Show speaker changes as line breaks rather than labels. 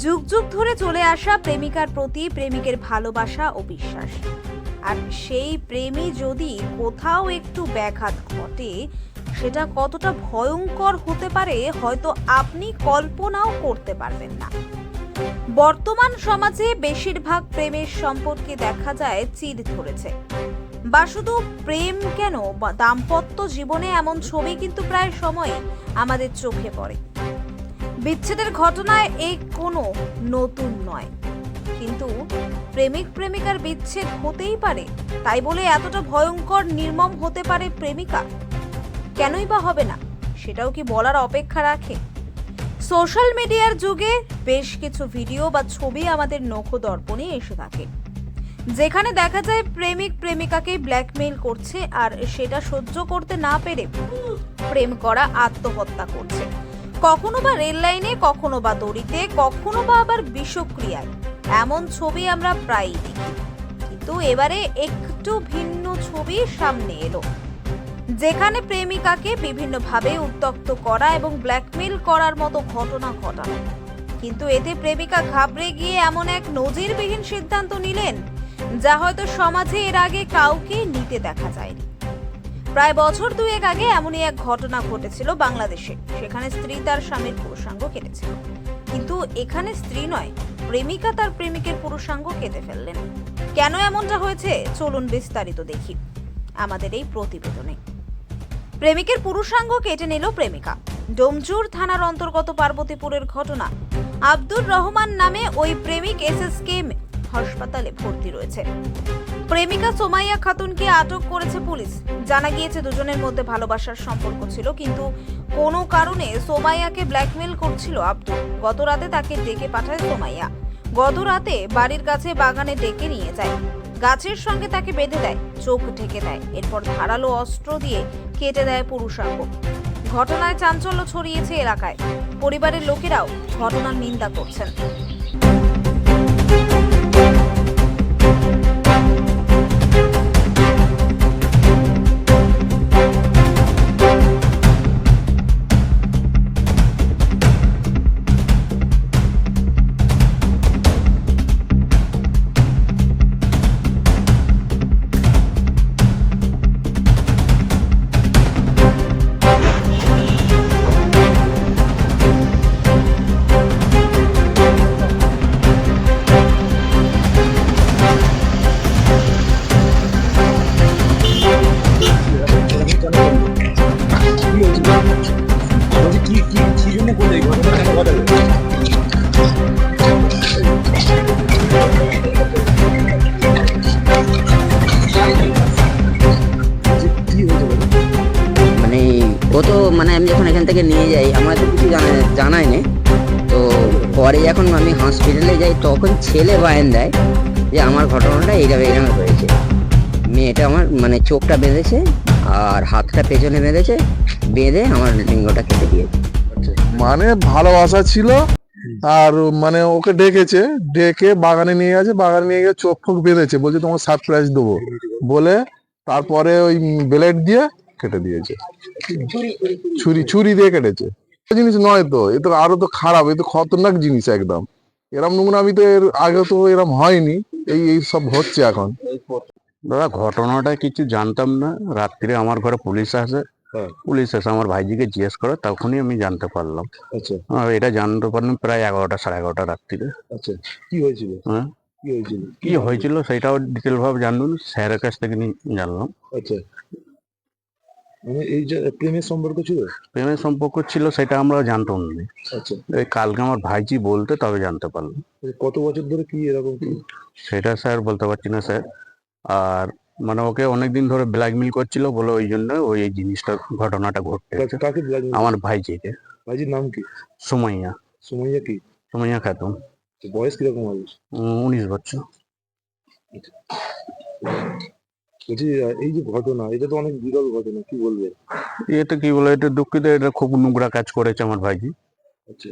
যুগ যুগ ধরে চলে আসা প্রেমিকার প্রতি প্রেমিকের ভালোবাসা ও বিশ্বাস। আর সেই প্রেমই যদি কোথাও একটু ব্যাঘাত ঘটে, সেটা কতটা ভয়ঙ্কর হতে পারে হয়তো আপনি কল্পনাও করতে পারবেন না। বর্তমান সমাজে বেশিরভাগ প্রেমের সম্পর্কে দেখা যায় চির ধরেছে। বা শুধু প্রেম কেন? দাম্পত্য জীবনে এমন ছবি কিন্তু প্রায় সময় আমাদের চোখে পড়ে। বিচ্ছেদের ঘটনায় এই কোনো নতুন নয়। কিন্তু প্রেমিক প্রেমিকার বিচ্ছেদ হতেই পারে, তাই বলে এতটা ভয়ঙ্কর নির্মম হতে পারে প্রেমিকা? কেনই বা হবে না, সেটাও কি বলার অপেক্ষা রাখে? সোশ্যাল মিডিয়ার যুগে বেশ কিছু ভিডিও বা ছবি আমাদের নখ দর্পণে এসে থাকে, যেখানে দেখা যায় প্রেমিক প্রেমিকাকে ব্ল্যাকমেইল করছে আর সেটা সহ্য করতে না পেরে প্রেম করা, আত্মহত্যা করছে। কখনো বা রেল লাইনে, কখনো বা দড়িতে, কখনো বা আবার বিষক্রিয়ায়। এমন ছবি আমরা প্রায়ই দেখি। কিন্তু এবারে একটু ভিন্ন ছবি সামনে এলো। যেখানে প্রেমিকাকে বিভিন্নভাবে উত্তক্ত করা এবং ব্ল্যাকমেল করার মতো ঘটনা ঘটানো। কিন্তু এতে প্রেমিকা ঘাবড়ে গিয়ে এমন এক নজিরবিহীন সিদ্ধান্ত নিলেন, যা হয়তো সমাজে এর আগে কাউকে নিতে দেখা যায়নি। প্রায় বছর দুয়েক আগে এমনই এক ঘটনা ঘটেছিল বাংলাদেশে। সেখানে স্ত্রী তার স্বামীর পুরুষাঙ্গ কেটেছিল কিন্তু এখানে স্ত্রী নয়, প্রেমিকা তার প্রেমিকের পুরুষাঙ্গ কেটে ফেললেন। কেন এমনটা হয়েছে? চলুন বিস্তারিত দেখি। আমাদের এই প্রতিবেদনে। প্রেমিকের পুরুষাঙ্গ কেটে নিল প্রেমিকা। ডোমজুর থানার অন্তর্গত পার্বতীপুরের ঘটনা। আব্দুর রহমান নামে ওই প্রেমিক এসএসকে হাসপাতালে ভর্তি রয়েছে। প্রেমিকা সোমাইয়া খাতুনকে আটক করেছে পুলিশ। জানা গিয়েছে, দুজনের মধ্যে ভালোবাসার সম্পর্ক ছিল, কিন্তু কোনো কারণে সোমাইয়াকে ব্ল্যাকমেল করছিল আব্দুল। গত রাতে তাকে ডেকে পাঠায় সোমাইয়া। গত রাতে বাড়ির কাছে বাগানে ডেকে নিয়ে যায়। গাছের সঙ্গে তাকে বেঁধে দেয়, চোখ ঢেকে দেয়। এরপর ধারালো অস্ত্র দিয়ে কেটে দেয় পুরুষাঙ্গ। ঘটনায় চাঞ্চল্য ছড়িয়েছে এলাকায়। পরিবারের লোকেরাও ঘটনার নিন্দা করছেন।
ঘটালে কি হয়েছে বলো?
মানে ও তো মানে আমি যখন এখান থেকে নিয়ে যাই, আমার তো কিছু জানা জানাই নেই তো পরে যখন আমি হসপিটালে যাই, তখন ছেলে বায়ান দেয় যে আমার ঘটনাটা এইভাবে এইভাবে হয়েছে মেয়েটা আমার মানে চোখটা বেঁধেছে আর হাতটা পেছনে বেঁধেছে, বেঁধে আমার লিঙ্গটা কেটে দিয়েছে
মানে ভালোবাসা ছিল। আর মানে ওকে ডেকেছে ডেকে বাগানে নিয়ে গেছে বাগানে নিয়ে গিয়ে চোখ ফোক বেঁধেছে বলছে তোমাকে সারপ্রাইজ দেবো। বলে তারপরে ওই ব্লেড দিয়ে কেটে দিয়েছে। ছুরি ছুরি দিয়ে কেটেছে। জিনিস নয় তো এ তো আরও তো খারাপ এ তো খতরনাক জিনিস একদম। এরম নোংরা আমি তো এর আগে তো এরম হয়নি এই এই সব হচ্ছে এখন।
দাদা ঘটনাটা কিছু জানতাম না। রাত্রে আমার ঘরে পুলিশ আসে। পুলিশ এসে আমার ভাইজিকে জিজ্ঞেস করে তখনই আমি জানতে পারলাম।
আচ্ছা।
আহ, এটা জানতে পারলাম প্রায় এগারোটা সাড়ে এগারোটা রাত্রিরে
আচ্ছা কি হয়েছিল?
হ্যাঁ।
কি হয়েছিল?
সেটাও ডিটেল ভাবে জানলাম স্যারের কাছ থেকে জানলাম।
আচ্ছা। মানে এই যে প্রেমের সম্পর্ক ছিল?
প্রেমের সম্পর্ক ছিল সেটা আমরা জানতাম না।
আচ্ছা।
এই কালকে আমার ভাইজি বলতে তবে জানতে পারলাম।
কত বছর ধরে কি এরকম?
সেটা স্যার বলতে পারছি না স্যার। আর মানে ওকে অনেকদিন ধরে ব্ল্যাকমেল করছিল বলে ওই জন্য ওই এই জিনিসটা ঘটনাটা ঘটতে
কাকে blackmail-
আমার ভাইজিকে।
ভাইজির নাম কি?
সুমাইয়া।
সুমাইয়া কি?
সুমাইয়া খাতুন।
বয়স কীরকম হবে?
উম, উনিশ বছর।
বলছি আহ, এই যে ঘটনা এটা তো অনেক বিরল ঘটনা কি বলবে
এটা কি বলে এটা দুঃখিত এটা খুব নোংরা কাজ করেছে আমার ভাইজি।
আচ্ছা।